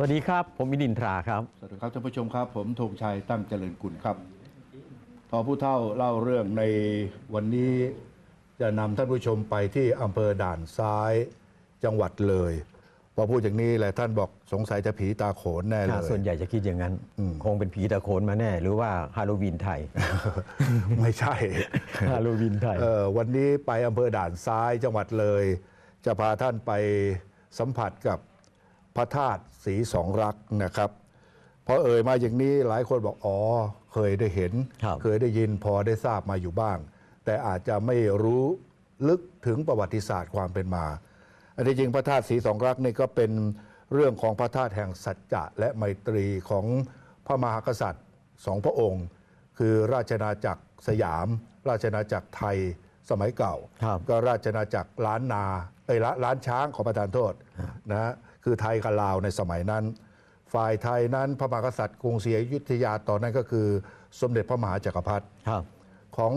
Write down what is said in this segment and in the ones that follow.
สวัสดีครับ ผมอิดินทราครับ สวัสดีครับท่านผู้ชมครับ ผมธงชัยตั้งเจริญกุลครับทอผู้เท่าเล่าเรื่องในวันนี้จะนำท่านผู้ชมไปที่อำเภอด่านซ้ายจังหวัดเลยพอพูดอย่างนี้แหละท่านบอกสงสัยจะผีตาโขนแน่เลยส่วนใหญ่จะคิดอย่างนั้น คงเป็นผีตะโขนมาแน่ หรือว่าฮาโลวีนไทย ไม่ใช่ฮาโลวีนไทยเออวันนี้ไปอำเภอด่านซ้ายจังหวัดเลย จะพาท่านไปสัมผัสกับ พระธาตุสีสองรักนะครับพอเอ่ยมาอย่างนี้หลายคนบอกอ๋อเคยได้เห็นครับเคยได้ยินพอได้ทราบมาอยู่บ้าง แต่อาจจะไม่รู้ลึกถึงประวัติศาสตร์ความเป็นมา อันที่จริงพระธาตุสีสองรักนี่ก็เป็นเรื่องของพระธาตุแห่งสัจจะและไมตรีของพระมหากษัตริย์สองพระองค์ คือราชนาจักรสยาม ราชนาจักรไทยสมัยเก่าครับก็ราชนาจักรล้านนาเอ้ยละล้านช้างขอประทานโทษนะฮะ คือไทยกับลาวในสมัยนั้น ฝ่ายไทยนั้นพระมหากษัตริย์กรุงศรีอยุธยาตอนนั้นก็คือ สมเด็จพระมหาจักรพรรดิครับของ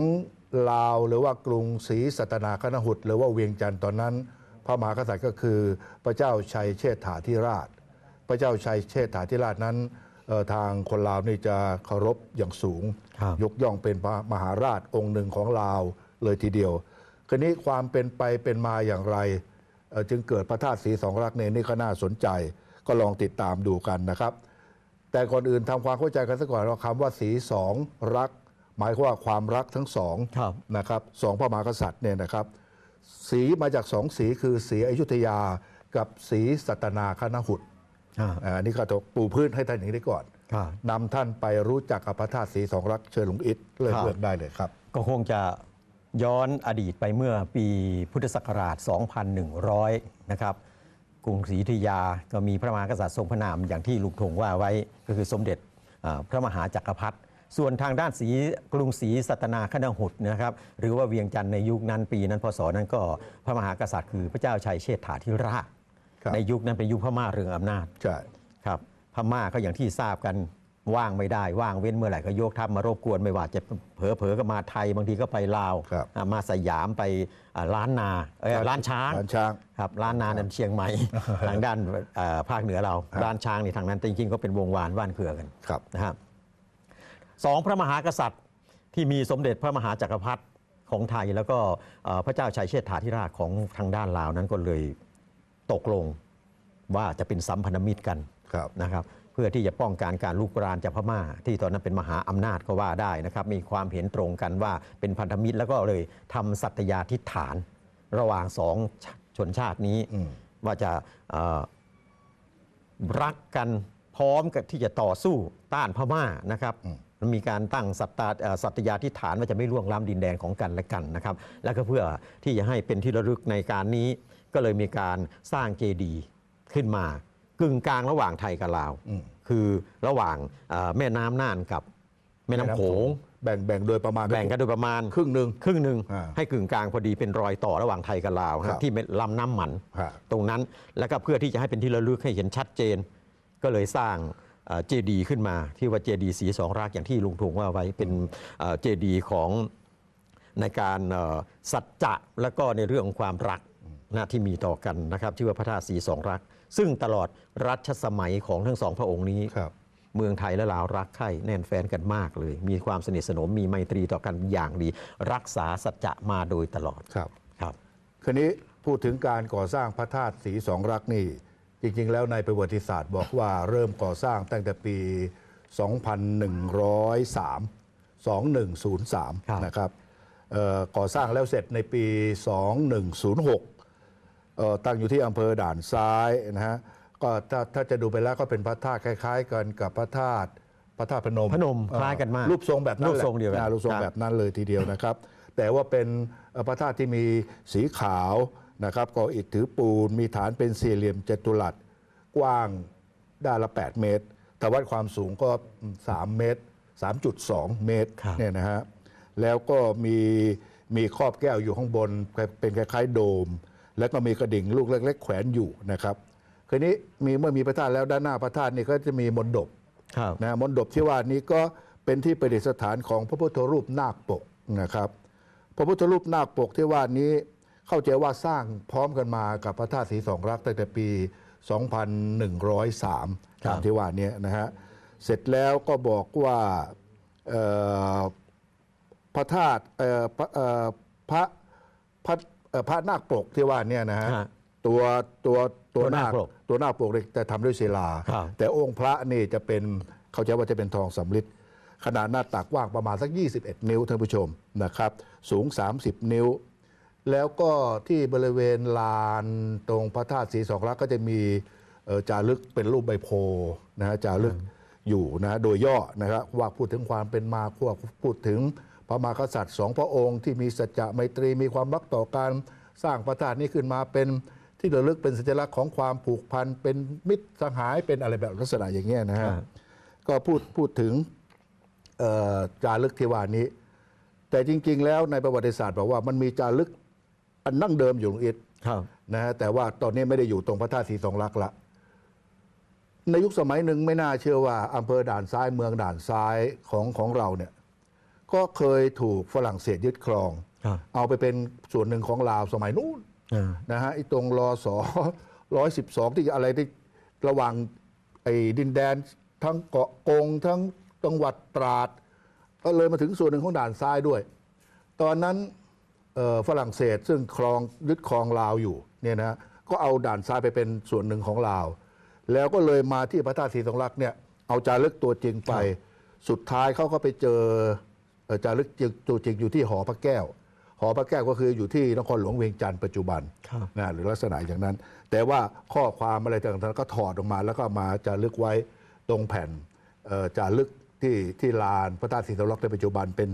ลาวหรือว่ากรุงศรีสัตนาคณหุตหรือว่าเวียงจันทร์ตอนนั้น พระมหากษัตริย์ก็คือพระเจ้าชัยเชษฐาธิราช พระเจ้าชัยเชษฐาธิราชนั้นเอ่อทางคนลาวนี่จะเคารพอย่างสูงครับยกย่องเป็นพระมหาราชองค์หนึ่งของลาวเลยทีเดียว คราวนี้ความเป็นไปเป็นมาอย่างไรเอ่อ จึงเกิดพระธาตุสีสองรักเนี่ยนี่ก็น่าสนใจ ก็ลองติดตามดูกันนะครับ แต่ก่อนอื่นทำความเข้าใจกันซะก่อนว่าคำว่าสีสองรัก หมายความว่าความรักทั้งสองครับนะครับสองพระมหากษัตริย์เนี่ยนะครับ สีมาจากสองสีคือสีอยุธยากับสีสัตนาคณหุตอ่าอ่านี่ก็ต้องปูพื้นให้ท่านอย่างนี้ได้ก่อนครับนำท่านไปรู้จักกับพระธาตุสีสองรักเชิญหลวงอิฐเริ่มครับเลือกได้เลยครับ ก็คงจะ ย้อนอดีตไปเมื่อปีพุทธศักราช 2100 นะครับกรุงศรีอยุธยาก็มีพระมหากษัตริย์ทรงพระนามอย่างที่ลุงธงว่าไว้ก็คือสมเด็จอ่าพระมหาจักรพรรดิส่วนทางด้านศรีกรุงศรีสัตนาคณหุตนะครับหรือว่าเวียงจันทร์ในยุคนั้นปีนั้นพศนั้นก็พระมหากษัตริย์คือพระเจ้าชัยเชษฐาธิราชครับในยุคนั้นเป็นยุคพม่าเรืองอำนาจใช่ครับพม่าก็อย่างที่ทราบกัน ว่างไม่ได้ว่างเว้นเมื่อไหร่ก็ยกทัพมารบกวนไม่ว่าจะเผลอๆก็มาไทยบางทีก็ไปลาวครับอ่ามาสยามไปอ่าล้านนาเอ้ยล้านช้างล้านช้าง ครับล้านนานั้นเชียงใหม่ ทางด้านเอ่อภาคเหนือเราล้านช้างนี่ทางนั้นแต่จริงๆก็เป็นวงวานว่านเครือกัน ครับ นะครับสองพระมหากษัตริย์ที่มีสมเด็จพระมหาจักรพรรดิของไทย แล้วก็เอ่อพระเจ้าชัยเชษฐาธิราชของทางด้านลาวนั้นก็เลยตกลงว่าจะเป็นสัมพันธมิตรกันครับ นะครับ เพื่อที่จะป้องกันการลุกรานจากพม่า ที่ตอนนั้นเป็นมหาอำนาจก็ว่าได้นะครับ มีความเห็นตรงกันว่าเป็นพันธมิตรแล้วก็เลยทำสัตยาธิฐาน ระหว่างสองชนชาตินี้อืมว่าจะเอ่อรักกันพร้อมกับที่จะต่อสู้ต้านพม่านะครับมันมีการตั้งสัตตาเอ่อสัตยาธิฐานว่าจะไม่ล่วงล้ำดินแดนของกันและกันนะครับ แล้วก็เพื่อที่จะให้เป็นที่ระลึกในการนี้ ก็เลยมีการสร้างเจดีย์ขึ้นมา กึ่งกลางระหว่างไทยกับลาวอืมคือระหว่างเอ่อแม่น้ำน่านกับแม่น้ำโขงแบ่งแบ่งโดยประมาณแบ่งกันโดยประมาณครึ่งหนึ่งครึ่งหนึ่งอ่าให้กึ่งกลางพอดีเป็นรอยต่อระหว่างไทยกับลาวครับที่ลำน้ำหมันฮะตรงนั้นแล้วก็เพื่อที่จะให้เป็นที่ระลึกให้เห็นชัดเจน ก็เลยสร้างเจดีย์ขึ้นมาที่ว่าเจดีย์สีสองรากอย่างที่ลุงทงว่าไว้เป็นเจดีย์ของในการเอ่อสัจจะแล้วก็ในเรื่องของความรักนะที่มีต่อกันนะครับ ชื่อว่าพระธาตุสีสองรัก ซึ่งตลอดรัชสมัยของทั้งสองพระองค์นี้ ครับ เมืองไทยและลาวรักใคร่แน่นแฟนกันมากเลย มีความสนิทสนมมีไมตรีต่อกันอย่างดี รักษาสัจจะมาโดยตลอดครับ ครับคราวนี้พูดถึงการก่อสร้างพระธาตุสีสองรักนี่ จริง ๆ แล้วในประวัติศาสตร์บอกว่าเริ่มก่อสร้างตั้งแต่ปี 2103 2103นะครับเอ่อก่อสร้างแล้วเสร็จในปี 2106เอ่อ ตั้งอยู่ที่อำเภอด่านซ้ายนะฮะก็ถ้าถ้าจะดูไปแล้วก็เป็นพระธาตุคล้าย ๆ กันกับพระธาตุพระธาตุพนมพนมคล้ายกันมากรูปทรงแบบนั้นรูปแหละทรงเดียวกันอ่ารูปทรงครับแบบนั้นเลยทีเดียวนะครับ แต่ว่าเป็นเอ่อพระธาตุที่มีสีขาวนะครับก่ออิฐถือปูนมีฐานเป็นสี่เหลี่ยมจัตุรัสกว้างด้านละ 8 เมตร แต่วัดความสูงก็ 3 เมตร 3.2 เมตรครับเนี่ยนะฮะแล้วก็มีมีครอบแก้วอยู่ข้างบนเป็นคล้ายๆโดม แล้วก็มีกระดิ่งลูกเล็ก ๆ แขวนอยู่นะครับคืนนี้มีเมื่อมีพระธาตุแล้วด้านหน้าพระธาตุนี่ก็จะมีมณฑปครับนะมณฑปที่ว่านี้ก็เป็นที่ประดิษฐานของพระพุทธรูปนาคปกนะครับ พระพุทธรูปนาคปกที่ว่านี้เข้าใจว่าสร้างพร้อมกันมากับพระธาตุศรีสองรักตั้งแต่ปี 2,103ครับตามที่ว่าเนี้นะฮะเสร็จแล้วก็บอกว่าเอ่อพระธาตุเอ่อพระเอ่อพระพระ เอ่อพระนาคปกที่ว่าเนี่ยนะฮะฮะตัวตัวตัวนาคปกตัวนาคปกเนี่ยจะทำด้วยศิลา ครับ แต่องค์พระนี่จะเป็นเขาใจว่าจะเป็นทองสำริดขนาดหน้าตักกว้างประมาณสัก 21 นิ้วท่านผู้ชมนะครับ สูง 30 นิ้ว แล้วก็ที่บริเวณลานตรงพระธาตุศรีสองรักก็จะมีเอ่อจารึกเป็นรูปใบโพธิ์นะฮะจารึกอยู่นะโดยย่อนะครับว่าพูดถึงความเป็นมาพวกพูดถึง พระมหากษัตริย์สองพระองค์ที่มีสัจจะไมตรีมีความรักต่อการสร้างพระธาตุนี้ขึ้นมาเป็นที่ระลึกเป็นสัญลักษณ์ของความผูกพันเป็นมิตรสหายเป็นอะไรแบบลักษณะอย่างเงี้ยนะฮะครับก็พูดพูดถึงเอ่อจารึกที่ว่านี้ แต่จริง ๆ แล้วในประวัติศาสตร์บอกว่ามันมีจารึกอันนั่งเดิมอยู่ตรงอิฐครับนะฮะแต่ว่าตอนนี้ไม่ได้อยู่ตรงพระธาตุศรีสองลักษณ์ละในยุคสมัยหนึ่งไม่น่าเชื่อว่าอำเภอด่านซ้ายเมืองด่านซ้ายของของเราเนี่ย ก็เคยถูกฝรั่งเศสยึดครองครับเอาไปเป็นส่วนหนึ่งของลาวสมัยนู้นอ่านะฮะไอ้ตรงรอสอร้อยสิบสองที่อะไรที่ระหว่างไอ้ดินแดนทั้งเกาะกงทั้งจังหวัดตราดก็เลยมาถึงส่วนหนึ่งของด่านซ้ายด้วย ตอนนั้นเอ่อฝรั่งเศสซึ่งครองยึดครองลาวอยู่เนี่ยนะก็เอาด่านซ้ายไปเป็นส่วนหนึ่งของลาว แล้วก็เลยมาที่พระธาตุศรีสองลักษณ์เนี่ยเอาจารึกตัวจริงไป สุดท้ายเขาก็ไปเจอเอ่อ จารึกตัวจริงอยู่ที่หอพระแก้ว หอพระแก้วก็คืออยู่ที่นครหลวงเวียงจันทร์ปัจจุบันครับนะหรือลักษณะอย่างนั้น แต่ว่าข้อความอะไรต่างๆ ก็ถอดออกมา แล้วก็มาจารึกไว้ตรงแผ่นเอ่อจารึกที่ที่ลานพระธาตุศรีสองลักษณ์ในปัจจุบันเป็น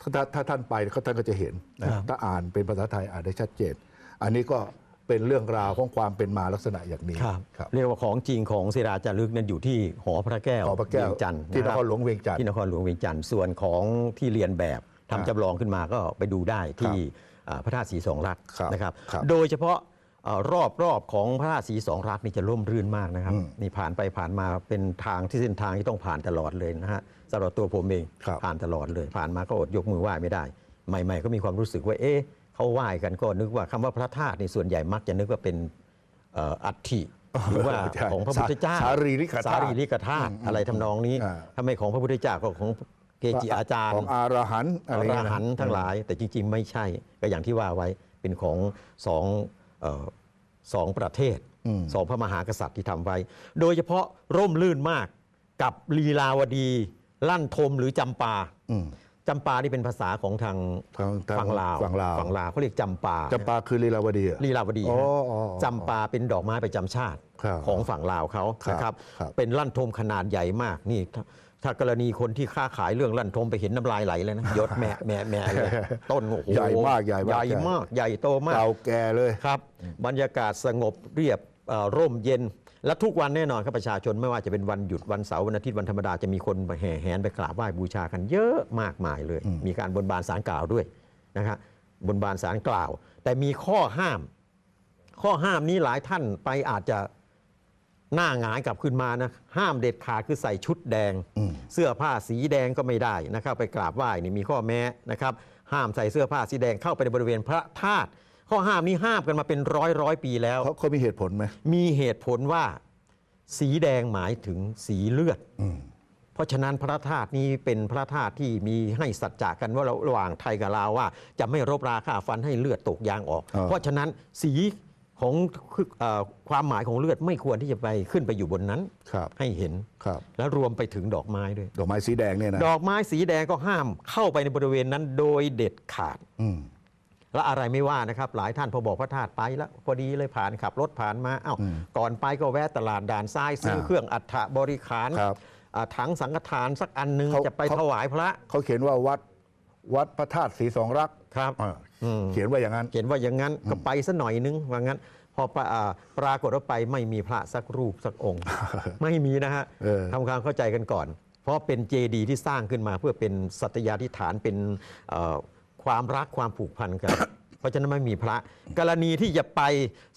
ถ้าถ้าถ้าท่านไปก็ท่านก็จะเห็นนะครับถ้าอ่านเป็นภาษาไทยอ่านได้ชัดเจน อันนี้ก็ เป็นเรื่องราวของความเป็นมาลักษณะอย่างนี้ครับครับเรียกว่าของจริงของศิราจารึกนั้นอยู่ที่หอพระแก้วหอพระแก้วเวียงจันทร์ที่ะคนครหลวงเวียงจันทร์ที่นครหลวงเวียงจันทร์ส่วนของที่เรียนแบบครัทำบจำลองขึ้นมาก็ไปดูได้ที่อ่าพระธาตุสีสองรักครับนะครับครับ โดยเฉพาะเอ่อรอบรอบของพระธาตุสีสองรักนี่จะร่มรื่นมากนะครับอืมนี่ผ่านไปผ่านมาเป็นทางที่เส้นทางที่ต้องผ่านตลอดเลยนะฮะสำหรับตัวผมเองครับผ่านตลอดเลย ผ่านมาก็อดยกมือไหว้ไม่ได้ ใหม่ ๆ ก็มีความรู้สึกว่าเอ๊ะ เขาไหว้กันก็นึกว่าคำว่าพระธาตุในส่วนใหญ่มักจะนึกว่าเป็นเอ่ออัฐิหรือว่าใช่ของพระพุทธเจ้าสารีริกธาตุสารีริกธาตุอะไรทำนองนี้อ่าถ้าไม่ของพระพุทธเจ้าก็ของเกจิอาจารย์ของอารหันต์ออะไรรเงี้ยนะหันต์ทั้งหลาย แต่จริงๆ ไม่ใช่ก็อย่างที่ว่าไว้เป็นของสองเอ่อสองประเทศอืมสองพระมหากษัตริย์ที่ทำไว้ โดยเฉพาะร่มรื่นมากกับลีลาวดี ลั่นทมหรือจำปาอืม จำปานี่เป็นภาษาของทางทางทางฝั่งลาวฝั่งลาว ฝั่งลาวเขาเรียกจำปาจำปาคือลีลาวดีเหรอลีลาวดีอ๋อฮะอ๋ออ๋อจำปาเป็นดอกไม้ประจำชาติครับของฝั่งลาวเขาครับนะครับ ครับเป็นลั่นทมขนาดใหญ่มากนี่ถ้าถ้ากรณีคนที่ค้าขายเรื่องลั่นทมไปเห็นน้ำลายไหลเลยนะยศแม่แม่แม่เลยต้นโอ้โหใหญ่มากใหญ่มาก ใหญ่มากใหญ่โตมาก เก่าแก่เลย ครับบรรยากาศสงบเรียบเอ่อร่มเย็น และทุกวันแน่นอนครับประชาชนไม่ว่าจะเป็นวันหยุดวันเสาร์วันอาทิตย์วันธรรมดาจะมีคนไปแห่แหนไปกราบไหว้บูชากันเยอะมากมายเลย มีการบนบานสารกล่าวด้วยนะครับบนบานสารกล่าว แต่มีข้อห้าม ข้อห้ามนี้หลายท่านไปอาจจะหน้าหงายกลับขึ้นมานะห้ามเด็ดขาดคือใส่ชุดแดงอืมเสื้อผ้าสีแดงก็ไม่ได้นะครับ ไปกราบไหว้นี่มีข้อแม้นะครับ ห้ามใส่เสื้อผ้าสีแดงเข้าไปในบริเวณพระธาตุ ข้อห้ามนี้ห้ามกันมาเป็นร้อยร้อยปีแล้ว เขาเขามีเหตุผลไหมมีเหตุผลว่าสีแดงหมายถึงสีเลือด อืม เพราะฉะนั้นพระธาตุนี้เป็นพระธาตุที่มีให้สัจจะกันว่าระหว่างไทยกับลาวว่า จะไม่รบราฆ่าฟันให้เลือดตกยางออกอ่าเพราะฉะนั้นสีของเอ่อความหมายของเลือดไม่ควรที่จะไปขึ้นไปอยู่บนนั้น ครับ ให้เห็นครับ แล้วรวมไปถึงดอกไม้ด้วย ดอกไม้สีแดงเนี่ยนะดอกไม้สีแดงก็ห้ามเข้าไปในบริเวณนั้นโดยเด็ดขาด อืม และอะไรไม่ว่านะครับ หลายท่านพอบอกพระธาตุไปแล้วพอดีเลยผ่านขับรถผ่านมาเอ้าอืมก่อนไปก็แวะตลาดด่านซ้ายซื้ออ่าเครื่องอัฐบริขารครับอ่าถังสังฆทานสักอันหนึงเขาจะไปเขาถวายพระเขาเขียนว่าวัดวัดพระธาตุศรีสองรักครับอ่าอืมเขียนว่าอย่างนั้น เขียนว่าอย่างนั้นก็ไปสัหน่อยนึงว่างั้น พอปะอ่าปรากฏว่าไปไม่มีพระสักรูปสักองค์ ไม่มีนะฮะเออทำความเข้าใจกันก่อน เพราะเป็นเจดีย์ที่สร้างขึ้นมาเพื่อเป็นสัตยาธิฐานเป็นเอ่อ ความรักความผูกพันกัน เพราะฉะนั้นไม่มีพระ กรณีที่จะไป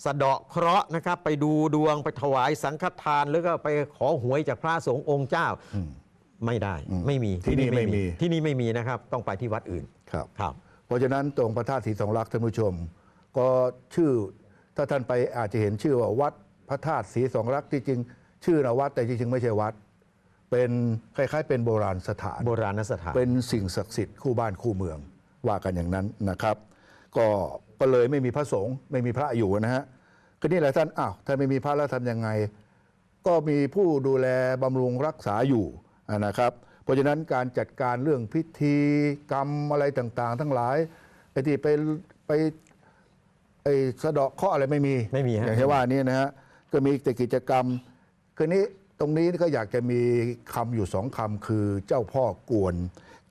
สะเดาะเคราะห์นะครับ ไปดูดวงไปถวายสังฆทานหรือก็ไปขอหวยจากพระสงฆ์องค์เจ้าอืมไม่ได้อืมไม่มีที่นี่ไม่มีที่นี่ไม่มีนะครับ ต้องไปที่วัดอื่นครับครับ เพราะฉะนั้นตรงพระธาตุศรีสองรักท่านผู้ชม ก็ชื่อถ้าท่านไปอาจจะเห็นชื่อว่าวัดพระธาตุศรีสองรักที่จริง ชื่อนะวัดแต่จริงๆไม่ใช่วัด เป็นคล้ายๆ เป็นโบราณสถาน โบราณสถานเป็นสิ่งศักดิ์สิทธิ์คู่บ้านคู่เมือง ว่ากันอย่างนั้นนะครับ ก็ก็เลยไม่มีพระสงฆ์ไม่มีพระอยู่นะฮะก็นี่แหละท่านอ้าวถ้าไม่มีพระแล้วทำยังไง ก็มีผู้ดูแลบำรุงรักษาอยู่นะครับ เพราะฉะนั้นการจัดการเรื่องพิธีกรรมอะไรต่างๆ ทั้งหลายไอ้ที่ไปไปไอ้สะเดาะเคราะห์อะไรไม่มีไม่มีฮะอย่างที่ว่านี้นะฮะก็มีแต่กิจกรรมคืนนี้ต รงนี้ก็อยากจะมีคำอยู่สองคำคือเจ้าพ่อกวน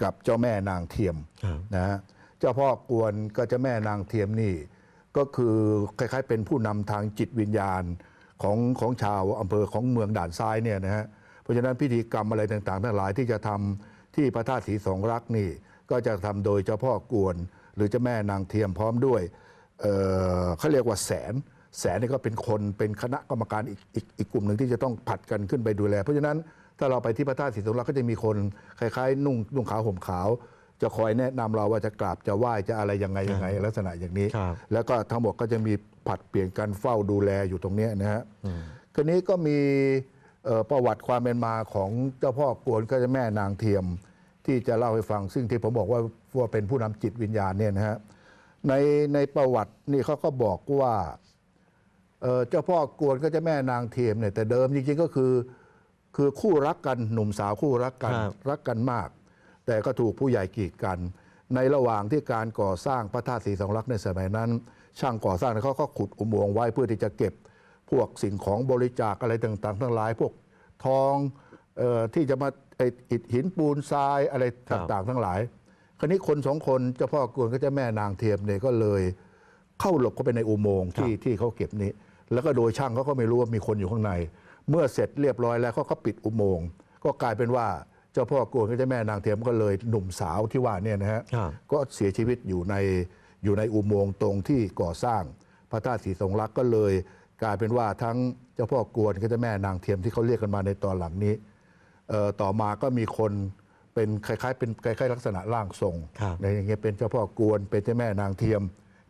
กับเจ้าแม่นางเทียมครับนะฮะเจ้าพ่อกวนกับเจ้าแม่นางเทียมนี่ก็คือคล้ายๆ เป็นผู้นำทางจิตวิญญาณของของชาวอำเภอของเมืองด่านซ้ายเนี่ยนะฮะเพราะฉะนั้นพิธีกรรมอะไรต่างๆ ทั้งหลายที่จะทำที่พระธาตุศรีสองรักนี่ก็จะทำโดยเจ้าพ่อกวน หรือเจ้าแม่นางเทียมพร้อมด้วยเอ่อเขาเรียกว่าแสน แสนนี่ก็เป็นคนเป็นคณะกรรมการอีกอีกอีกกลุ่มหนึ่งที่จะต้องผัดกันขึ้นไปดูแล เพราะฉะนั้นถ้าเราไปที่พระธาตุศรีสงรักก็จะมีคนคล้ายๆ นุ่งนุ่งขาวห่มขาว จะคอยแนะนำเราว่าจะกราบจะไหว้จะอะไรยังไงยังไง ลักษณะอย่างนี้ ครับ แล้วก็ทั้งหมดก็จะมีผัดเปลี่ยนกันเฝ้าดูแลอยู่ตรงเนี้ยนะฮะคืนนี้ก็มีเอ่อประวัติความเป็นมาของเจ้าพ่อกวนก็จะแม่นางเทียม ที่จะเล่าให้ฟังซึ่งที่ผมบอกว่าว่าเป็นผู้นำจิตวิญญาณเนี่ยนะฮะในในประวัตินี่เขาก็บอกว่า เอ่อเจ้าพ่อกวนก็เจะแม่นางเทียมเนี่ยแต่เดิมจริงๆก็คือ คือคู่รักกันหนุ่มสาวคู่รักกันครับ รักกันมาก แต่ก็ถูกผู้ใหญ่กีดกัน ในระหว่างที่การก่อสร้างพระธาตุศรีสองรักในสมัยนั้น ช่างก่อสร้างเนี่ยเขาก็ขุดอุโมงค์ไว้เพื่อที่จะเก็บพวกสิ่งของบริจาคอะไรต่างๆ ทั้งหลาย พวกทองเออที่จะมาไอ้อิฐหินปูนทรายอะไรครับต่างๆ ทั้งหลาย คราวนี้คนสองคนเจ้าพ่อกวนก็เจะแม่นางเทียมเนี่ยก็เลย เข้าหลบเข้าไปในอุโมงค์ที่ที่เขาเก็บนี้ แล้วก็โดยช่างเขาก็ไม่รู้ว่ามีคนอยู่ข้างใน เมื่อเสร็จเรียบร้อยแล้วเขาก็ปิดอุโมงค์ก็กลายเป็นว่าเจ้าพ่อกวนกับเจ้าแม่นางเทียมก็เลยหนุ่มสาวที่ว่าเนี่ยนะฮะครับก็เสียชีวิตอยู่ในอยู่ในอุโมงค์ตรงที่ก่อสร้างพระธาตุศรีทรงรักก็เลย กลายเป็นว่าทั้งเจ้าพ่อกวนกับเจ้าแม่นางเทียมที่เขาเรียกกันมาในตอนหลังนี้เอ่อต่อมาก็มีคนเป็นคล้ายๆ เป็นคล้ายๆ ลักษณะร่างทรงครับในอย่างเงี้ยเป็นเจ้าพ่อกวนเป็นเจ้าแม่นางเทียม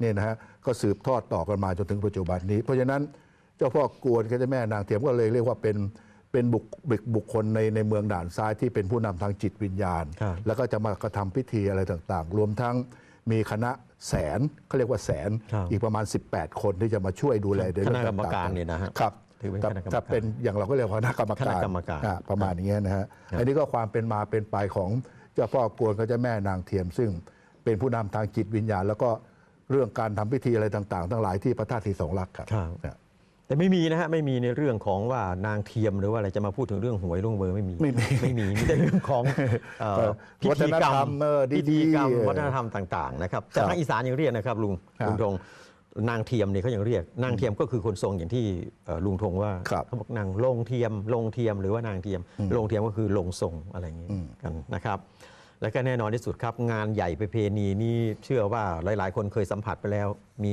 เนี่ยนะฮะก็สืบทอดต่อกันมาจนถึงปัจจุบันนี้ เพราะฉะนั้นเจ้าพ่อกวนกับเจ้าแม่นางเทียมก็เลยเรียกว่าเป็นเป็นบุคบุคบุคคลในในเมืองด่านซ้ายที่เป็นผู้นำทางจิตวิญญาณครับแล้วก็จะมากระทำพิธีอะไรต่างๆ รวมทั้งมีคณะแสนเขาเรียกว่าแสนครับอีกประมาณ 18 คนที่จะมาช่วยดูแลในเรื่องคณะกรรมการต่งๆเนี่ยนะฮะครับถือเป็นถ้าคณะกรรมการถ้าเป็นอย่างเราก็เรียกว่าคณะกรรมการคณะกรรมการอ่ประมาณอย่างเงี้ยนะฮะอันนี้ก็ความเป็นมาเป็นไปของเจ้าพ่อกวนกับเจ้าแม่นางเทียม ซึ่งเป็นผู้นำทางจิตวิญญาณ แล้วก็ เรื่องการทำพิธีอะไรต่างๆ ทั้งหลายที่พระธาตุศรีสองลักษณ์ครับครับเนี่ยแต่ไม่มีนะฮะไม่มีในเรื่องของว่านางเทียมหรือว่าอะไรจะมาพูดถึงเรื่องหวยเรื่องเบอร์ไม่มีไม่มีไม่มีมีแต่เรื่องของเอ่อเออพิธีกรรวัฒนธรรมมเออดีๆพิธีกรรมเออวัฒนธรรมต่างๆนะครับแต่ครับทางอีสานยังเรียกนะครับลุงครับลุงธงนางเทียมเนี่ยเขายังเรียกนางเทียมก็คือคนทรงอย่างที่เอ่อลุงธงว่าครับเขาบอกนางลงเทียมลงเทียมหรือว่านางเทียมลงเทียมก็คือลงทรงอะไรอย่างนี้กันนะครับ แล้วก็แน่นอนที่สุดครับงานใหญ่ประเพณีนี่เชื่อว่าหลาย ๆ คนเคยสัมผัสไปแล้ว มี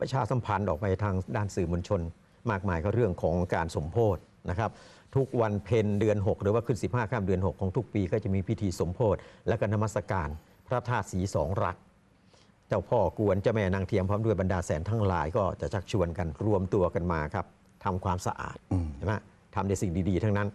ประชาสัมพันธ์ออกไปทางด้านสื่อมวลชน มากมายก็เรื่องของการสมโพธนะครับทุกวันเพ็ญเดือน 6 หรือว่าขึ้น 15ข้ามเดือน 6 ของทุกปีก็จะมีพิธีสมโพธและก็นมัสการ พระธาตุสีสองรัก เจ้าพ่อกวนเจ้าแม่นางเทียมพร้อมด้วยบรรดาแสนทั้งหลายก็จะชักชวนกันรวมตัวกันมาครับทำความสะอาดใช่ไหมทำในสิ่งดีๆ ทั้งนั้น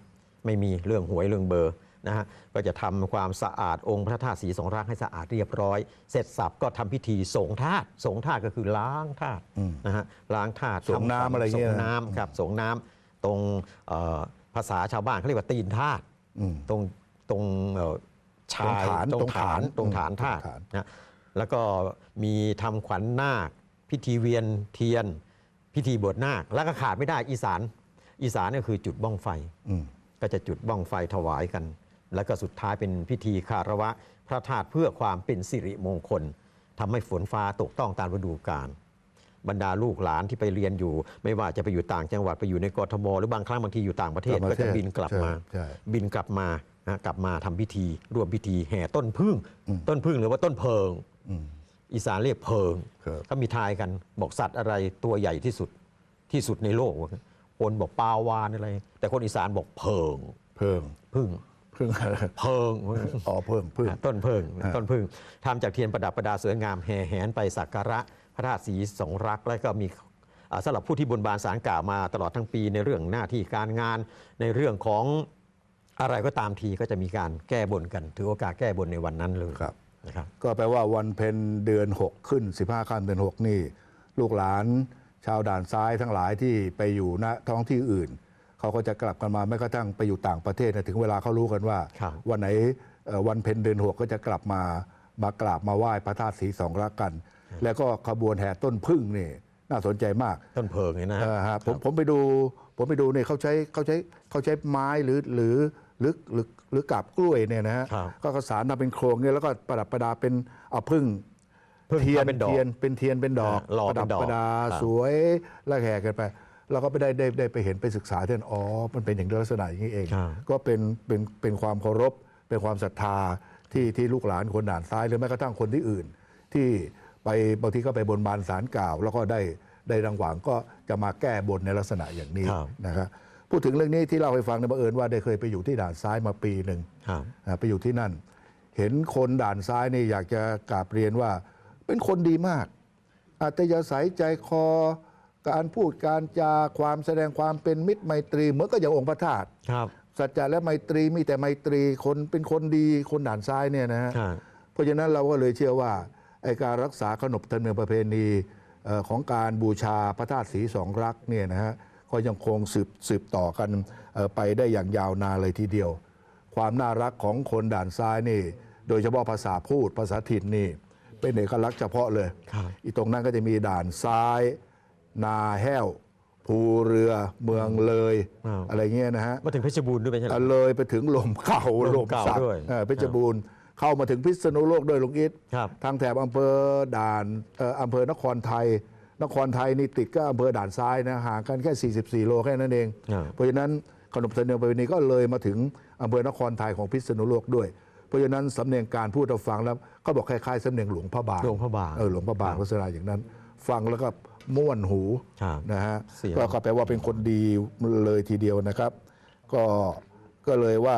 ไม่มีเรื่องหวยเรื่องเบอร์ นะฮะก็จะทำความสะอาดองค์พระธาตุสีสองรักให้สะอาดเรียบร้อย เสร็จสับก็ทำพิธีสงธาตุสงธาตุก็คือล้างธาตุนะฮะล้างธาตุสงน้ำอะไรเงี้ยสนะงน้ำครับสงน้ำตรงเอ่อภาษาชาวบ้านเขาเรียกว่าตีนธาตุอืมตรงตรงเอ่อชายตรงฐานตรงฐานตรงธาตุฐานนะแล้วก็มีทำขวัญนาค พิธีเวียนเทียน พิธีบวชนาค แล้วก็ขาดไม่ได้อีสาน อีสานก็คือจุดบ้องไฟอืมก็จะจุดบ้องไฟถวายกัน แล้วก็สุดท้ายเป็นพิธีคารวะพระธาตุเพื่อความเป็นสิริมงคลทำให้ฝนฟ้าตกต้องตามฤดูกาลบรรดาลูกหลานที่ไปเรียนอยู่ ไม่ว่าจะไปอยู่ต่างจังหวัดไปอยู่ในกทม หรือบางครั้งบางทีอยู่ต่างประเทศต่างประก็เทศจะบินกลับมาใช่บินกลับมานะกลับมาทำพิธี ร่วมพิธีแห่ต้นพึ่ง ต้นพึ่งหรือว่าต้นเพิงอีสานเรียกเพิงครับเขามีทายกันบอกสัตว์อะไรตัวใหญ่ที่สุดที่สุดในโลกวะคนบอกปลาวานอะไร แต่คนอีสานบอกเพิง เพิ่งพึ่ง เพิ่งเพิงอ๋อเพิ่งเพิ่งอะต้นเพิงฮะต้นพึ่งทำจากเทียนประดับประดาสวยงามแห่แหนไปสักการะพระธาตุสีสองรักแล้วก็มีอ่าสำหรับผู้ที่บนบานสารกล่าวมาตลอดทั้งปีในเรื่องหน้าที่การงานในเรื่องของอะไรก็ตามทีก็จะมีการแก้บนกัน ถือโอกาสแก้บนในวันนั้นเลยครับนะครับ ก็แปลว่าวันเพ็ญเดือน 6 ขึ้น 15ข้ามเดือน 6 นี่ ลูกหลานชาวด่านซ้ายทั้งหลายที่ไปอยู่ณท้องที่อื่น เขาก็จะกลับกันมาแม้กระทั่งไปอยู่ต่างประเทศเนยถึงเวลาเขารู้กันว่า ครับวันไหนเอ่อวันเพ็ญเดือน6ก็จะกลับมามากราบมาไหว้พระธาตุศรีสองรักกัน แล้วก็ขบวนแห่ต้นพึ่งนี่น่าสนใจมาก ต้นเพลิงเนี่ยนะเออฮะผมผมไปดูผมไปดูเนี่ยเขาใช้เขาใช้เขาใช้ไม้หรือหรือหรือหรือหรือกาบกล้วยเนี่ยนะฮะครับก็กระสานมาเป็นโครงเนี่ยแล้วก็ประดับประดาเป็นเอาพึ่งพึ่งเทียนเป็นดอกเทียนเป็นเทียนเป็นดอกอ่าหล่อประดับเป็นดอกประดาครับ สวยแล้วแห่กันไป เราก็ไปได้ได้ได้ไปเห็นไปศึกษาที่นั่นอ๋อ มันเป็นอย่างลักษณะอย่างนี้เอง ครับ ก็เป็นเป็นเป็นความเคารพ เป็นความศรัทธาที่ที่ลูกหลานคนด่านซ้ายหรือแม้กระทั่งคนที่อื่น ที่ไปบางทีก็ไปบนบานสารกล่าว แล้วก็ได้ได้รางหวังก็จะมาแก้บนในลักษณะอย่างนี้ครับ นะครับพูดถึงเรื่องนี้ที่เล่าให้ฟังในยบังเอิญว่าได้เคยไปอยู่ที่ด่านซ้ายมาปีหนึ่ง ครับอ่าไปอยู่ที่นั่น เห็นคนด่านซ้ายนี่อยากจะกราบเรียนว่า เป็นคนดีมาก อัตยาศัยใจคอ การพูดการจาความแสดงความเป็นมิตรไมตรีเหมือนกับอย่างองค์พระธาตุครับ สัจจะและไมตรีมีแต่ไมตรีคนเป็นคนดีคนด่านซ้ายเนี่ยนะฮะครับ เพราะฉะนั้นเราก็เลยเชื่อว่าไอการรักษาขนบธรรมเนียมประเพณีเอ่อของการบูชาพระธาตุศรีสองรักเนี่ยนะฮะก็ยังคงสืบสืบต่อกันเอ่อไปได้อย่างยาวนานเลยทีเดียว ความน่ารักของคนด่านซ้ายนี่ โดยเฉพาะภาษาพูดภาษาถิ่นนี่ เป็นเอกลักษณ์เฉพาะเลยครับอีตรงนั้นก็จะมีด่านซ้าย นาแห้ว ภูเรือเมืองเลย อ้าว อะไรเงี้ยนะฮะมาถึงเพชรบูรณ์ด้วยไหมใช่ไหมอะเลยไปถึงลมเก่าลลมมเก่าสักด้วยเออเพชรบูรณ์เข้ามาถึงพิษณุโลกด้วยลุงอิทครับ ทางแถบอำเภอด่านเอ่ออำเภอนครไทย นครไทยนี่ติดก็อำเภอด่านซ้ายนะห่างกันแค่ 44 โลแค่นั้นเองครับเพราะฉะนั้นขนบธรรมเนียมประเพณีก็เลยมาถึงอำเภอนครไทยของพิษณุโลกด้วย เพราะฉะนั้นสำเนียงการพูดเราฟังแล้วก็บอกคล้ายๆสำเนียงหลวงพระบางหลวงพระบาง เออหลวงพระบางลักษณะอย่างนั้น ฟังแล้วก็ ม่วนหูครับนะฮะเสียงก็ก็แปลว่าเป็นคนดีเลยทีเดียวนะครับ ก็ก็เลยว่า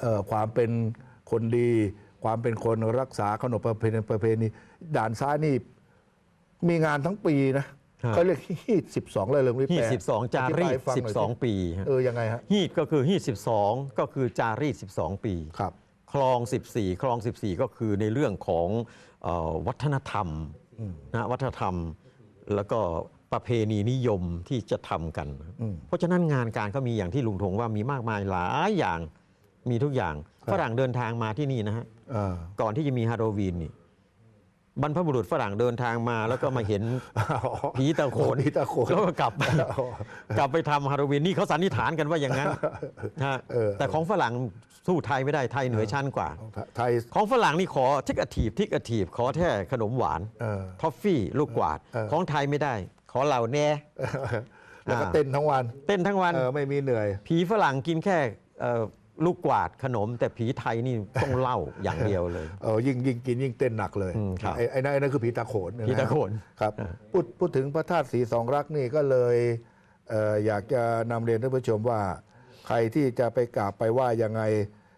เอ่อความเป็นคนดี ความเป็นคนรักษาขนบประเพณีประเพณีด่านซ้ายนี่มีงานทั้งปีนะครับเขาเรียกฮีดสิบสองเลยเลยฮีด12จารีต12ปีฮะเออยังไงฮะฮีดก็คือฮีด12ก็คือจารีต12ปีครับคลอง 14 คลอง 14 ก็คือในเรื่องของเออวัฒนธรรม นะวัฒนธรรมแล้วก็ประเพณีนิยมที่จะทำกันอืมเพราะฉะนั้นงานการก็มีอย่างที่ลุงธงว่ามีมากมายหลายอย่างมีทุกอย่างครับฝรั่งเดินทางมาที่นี่นะฮะอ่าก่อนที่จะมีฮาโลวีนนี่ บรรพบุรุษฝรั่งเดินทางมาแล้วก็มาเห็นผีตะโขนผีตะโขนแล้วก็กลับกลับไปทำฮาโลวีนนี่เขาสันนิษฐานกันว่าอย่างนั้นฮะเออแต่ของฝรั่งสู้ไทยไม่ได้ไทยเหนือชั้นกว่าไทยของฝรั่งนี่ขอทิกอทีฟทิกอทีฟขอแค่ขนมหวานเออทอฟฟี่ลูกกวาดเออของไทยไม่ได้ ขอเหล่าแน่แล้วก็อ่าเต้นทั้งวัน เต้นทั้งวันเออไม่มีเหนื่อย ผีฝรั่งกินแค่เอ่อ ลูกกวาดขนม แต่ผีไทยนี่ต้องเหล่าอย่างเดียวเลย เออยิ่งยิ่งกินยิ่งเต้นหนักเลยอืมครับ ไอ้ไอ้นั่นไอ้นั่นคือผีตาโขนนะฮะ ผีตาโขน ครับอ่าพูดพูดถึงพระธาตุสีสองรักนี่ก็เลยเอ่ออยากจะนำเรียนท่านผู้ชมว่า ใครที่จะไปกราบไปไหว่ายังไง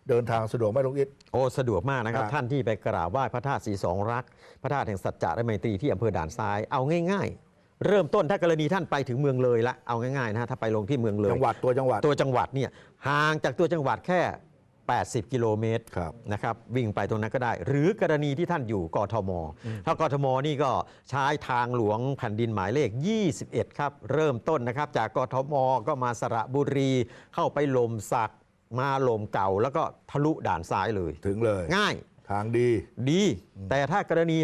เดินทางสะดวกไหมลุงอิทโอ้สะดวกมากนะครับ ครับท่านที่ไปกราบไหว้พระธาตุสีสองรัก พระธาตุแห่งสัจจะและไมตรีที่อำเภอด่านซ้ายเอาง่ายๆ เริ่มต้นถ้ากรณีท่านไปถึงเมืองเลยละเอาง่ายๆนะฮะถ้าไปลงที่เมืองเลย จังหวัดตัวจังหวัด ตัวจังหวัดเนี่ยห่างจากตัวจังหวัดแค่ 80 กิโลเมตรครับนะครับวิ่งไปตรงนั้นก็ได้ หรือกรณีที่ท่านอยู่กทม ถ้ากทมนี่ก็ใช้ทางหลวงแผ่นดินหมายเลข 21 ครับ เริ่มต้นนะครับ จากกทมก็มาสระบุรีเข้าไปลมสักมาลมเก่า แล้วก็ทะลุด่านซ้ายเลย ถึงเลย ง่ายทางดี ดี แต่ถ้ากรณี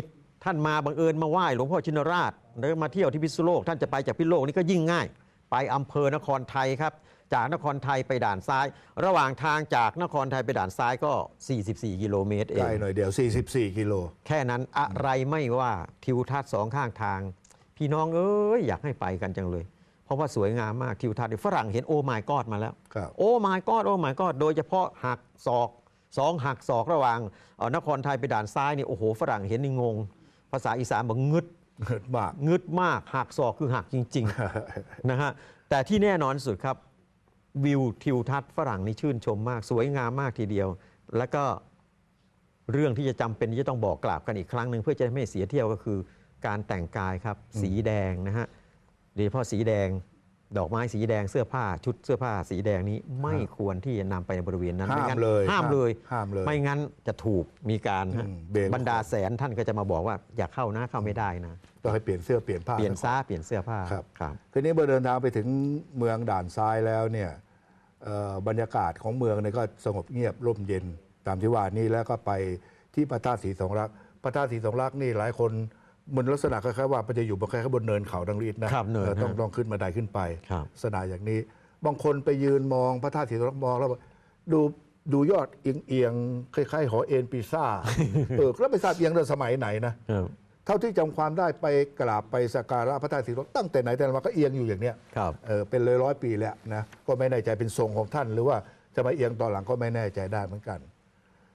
ท่านมาบังเอิญมาไหว้หลวงพ่อชินราช หรือมาเที่ยวที่พิษณุโลกท่านจะไปจากพิษณุโลกนี่ก็ยิ่งง่าย ไปอำเภอนครไทยครับ จากนครไทยไปด่านซ้าย ระหว่างทางจากนครไทยไปด่านซ้ายก็ 44 กิโลเมตรเอใกล้งหน่อยเดียว 44 กิโล แค่นั้นอะไรไม่ว่าทิวทัศน์สองข้างทาง พี่น้องเอ้ยอยากให้ไปกันจังเลย เพราะว่าสวยงามมากทิวทัศน์ฝรั่งเห็นโอ้ my god มาแล้ว ครับ โอ้ my god โอ้ my god โดยเฉพาะหักศอกสองหักศอกระหว่างเอ่อนครไทยไปด่านซ้ายนี่โอ้โหฝรั่งเห็นนี่งง ภาษาอีสานบอกงึด เหิดมากงึดมากหักศอกคือหักจริงๆนะฮะแต่ที่แน่นอนสุดครับวิวทิวทัศน์ฝรั่งนี่ชื่นชมมาก สวยงามมากทีเดียว แล้วก็เรื่องที่จะจำเป็นที่จะต้องบอกกล่าวกันอีกครั้งหนึ่งเพื่อจะไม่เสียเที่ยวก็คือ การแต่งกายครับสีแดงนะฮะโดยเฉพาะสีแดง ดอกไม้สีแดงเสื้อผ้าชุดเสื้อผ้าสีแดงนี้ไม่ควรที่จะนำไปในบริเวณนั้นห้ามไม่งั้นเลยห้ามเลยห้ามเลยไม่งั้นจะถูกมีการอืมเบรกบรรดาแสนท่านก็จะมาบอกว่าอย่าเข้านะเข้าไม่ได้นะต้องให้เปลี่ยนเสื้อเปลี่ยนผ้าเปลี่ยนซ้าเปลี่ยนเสื้อผ้าครับครับทีนี้เมื่อเดินทางไปถึงเมืองด่านซ้ายแล้วเนี่ยเอ่อบรรยากาศของเมืองเนี่ยก็สงบเงียบร่มเย็นตามที่ว่านี่แล้วก็ไปที่พระธาตุศรีสองรักษ์พระธาตุศรีสองรักษ์นี่หลายคน มันลักษณะคล้ายๆว่ามันจะอยู่บนคล้ายๆบนเนินเขาดังรีดนะครับเนินออต้องฮะต้องขึ้นมาไดขึ้นไปครับ ลักษณะอย่างนี้ บางคนไปยืนมองพระธาตุศรีสองรักษ์มองแล้วบอกดูดูยอดเอียงๆคล้ายๆหอเอ็นปีซ่า เออแล้วไปทราบเอียงตั้งแต่สมัยไหนนะ ครับเท่าที่จำความได้ไปกราบไปสักการะพระธาตุศรีรถตั้งแต่ไหนแต่ไรมาก็เอียงอยู่อย่างเนี้ยครับ เออเป็นเลยร้อยปีแล้วนะก็ไม่แน่ใจเป็นทรงของท่าน หรือว่าจะมาเอียงตอนหลังก็ไม่แน่ใจได้เหมือนกัน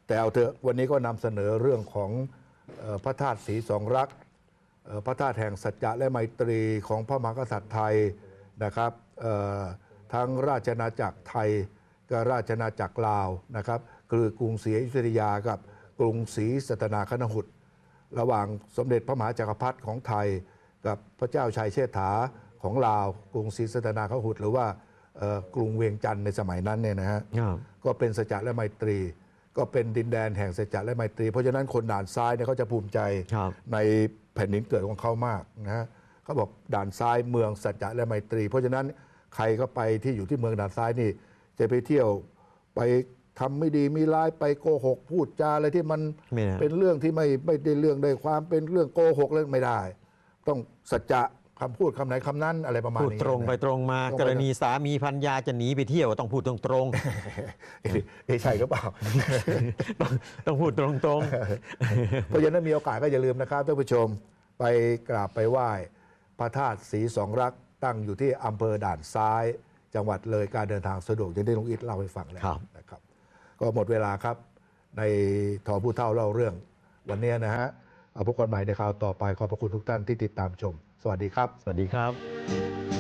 แต่เอาเถอะวันนี้ก็นำเสนอเรื่องของเอ่อพระธาตุศรีสองรักษ์เอ่อ พระธาตุแห่งสัจจะและไมตรีของพระมหากษัตริย์ไทยนะครับเอ่อทั้งราชอาณาจักรไทยกับราชอาณาจักรลาวนะครับคือกรุงศรีอยุธยากับกรุงศรีสัตนาคณหุตระหว่างสมเด็จพระมหาจักรพรรดิของไทย กับพระเจ้าชัยเชษฐาของลาว กรุงศรีสัตนาคหุตหรือว่าเอ่อกรุงเวียงจันทร์ในสมัยนั้นเนี่ยนะฮะครับก็เป็นสัจจะและไมตรี ก็เป็นดินแดนแห่งสัจจะและไมตรี เพราะฉะนั้นคนด่านซ้ายเนี่ยเขาจะภูมิใจครับใน แผ่นดินเกิดของเขามากนะฮะเขาบอกด่านซ้ายเมืองสัจจะและไมตรี เพราะฉะนั้นใครก็ไปที่อยู่ที่เมืองด่านซ้ายนี่ จะไปเที่ยวไปทำไม่ดีมีร้ายไปโกหก พูดจาอะไรที่มันไม่ได้เป็นเรื่องที่ไม่ไม่ได้เรื่องได้ความเป็นเรื่องโกหกเรื่องไม่ได้ ต้องสัจจะ คำพูดคำไหนคำนั้นอะไรประมาณพูดนี้ตรงไปนะตรงมาตรงไปกรณีสามีพันยาจะหนีไปเที่ยวต้องพูดตรงตรงเอ๊ะเอ๊ะใช่หรือเปล่าๆต้องต้องพูดตรงตรงเพราะฉะนั้นมีโอกาสก็อย่าลืมนะครับท่านผู้ชมไปกราบไปไหว้ พระธาตุศรีสองรักษ์ตั้งอยู่ที่อำเภอด่านซ้าย จังหวัดเลยการเดินทางสะดวกอย่างที่ลุงอิทเล่าให้ฟังแล้วนะครับ ก็หมดเวลาครับในทอผู้เท่าเล่าเรื่อง วันนี้นะฮะเอาพบกันใหม่ในคราวต่อไปขอบพระคุณทุกท่านที่ติดตามชมส วัสดีครับสวัสดีครับ